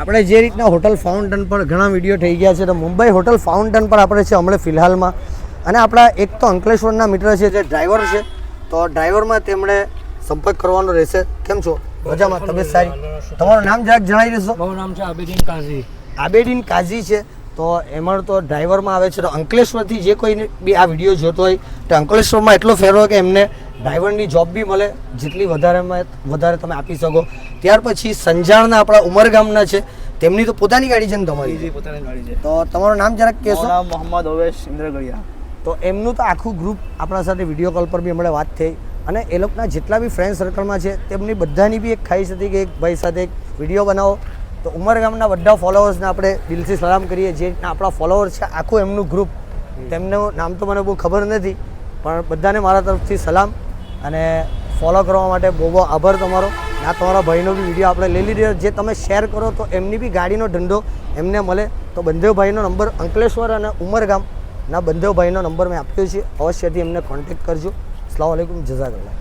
આપણે જે રીતના હોટલ ફાઉન્ટન પર ઘણા વીડિયો થઈ ગયા છે તો મુંબઈ હોટલ ફાઉન્ટન પર આપણે છે હમણાં ફિલહાલમાં. અને આપણા એક તો અંકલેશ્વરના મિત્ર છે જે ડ્રાઈવર છે તો ડ્રાઈવરમાં તેમણે સંપર્ક કરવાનો રહેશે. કેમ છો? મજામાં? તબિયત સારી? તમારું નામ જરાક જણાવી દેશો. મારું નામ છે આબેદીન કાઝી. આબેદીન કાઝી છે તો એમાં તો ડ્રાઈવરમાં આવે છે તો અંકલેશ્વરથી જે કોઈ બી આ વીડિયો જોતો હોય તો અંકલેશ્વરમાં એટલો ફેરો કે એમને ડ્રાઈવરની જોબ બી મળે જેટલી વધારેમાં વધારે તમે આપી શકો. ત્યાર પછી સંજાણના આપણા ઉમરગામના છે તેમની તો પોતાની ગાડી છે ને તમારી? પોતાની ગાડી છે. તો તમારું નામ જરાક કહેશો? મોહમ્મદ ઓવેશ ઇન્દ્રગડિયા તો એમનું તો આખું ગ્રુપ આપણા સાથે વીડિયો કોલ પર બી હમણાં વાત થઈ. અને એ લોકોના જેટલા બી ફ્રેન્ડ સર્કલમાં છે તેમની બધાની બી એક ખાઈશ હતી કે એક ભાઈ સાથે એક વીડિયો બનાવો. તો ઉમરગામના બધા ફોલોઅર્સને આપણે દિલથી સલામ કરીએ. જે આપણા ફોલોઅર્સ છે આખું એમનું ગ્રુપ તેમનું નામ તો મને બહુ ખબર નથી પણ બધાને મારા તરફથી સલામ. અને ફોલો કરવા માટે બહુ બહુ આભાર તમારો. ના, તમારા ભાઈનો બી વીડિયો આપણે લઈ લીધો. જે તમે શેર કરો તો એમની બી ગાડીનો ધંધો એમને મળે. તો બંદેવભાઈનો નંબર અંકલેશ્વર અને ઉમરગામના બંદેવભાઈનો નંબર મેં આપ્યો છે. અવશ્યથી એમને કોન્ટેક્ટ કરજો. અસલામ વાલેકુમ જઝાકલ્લા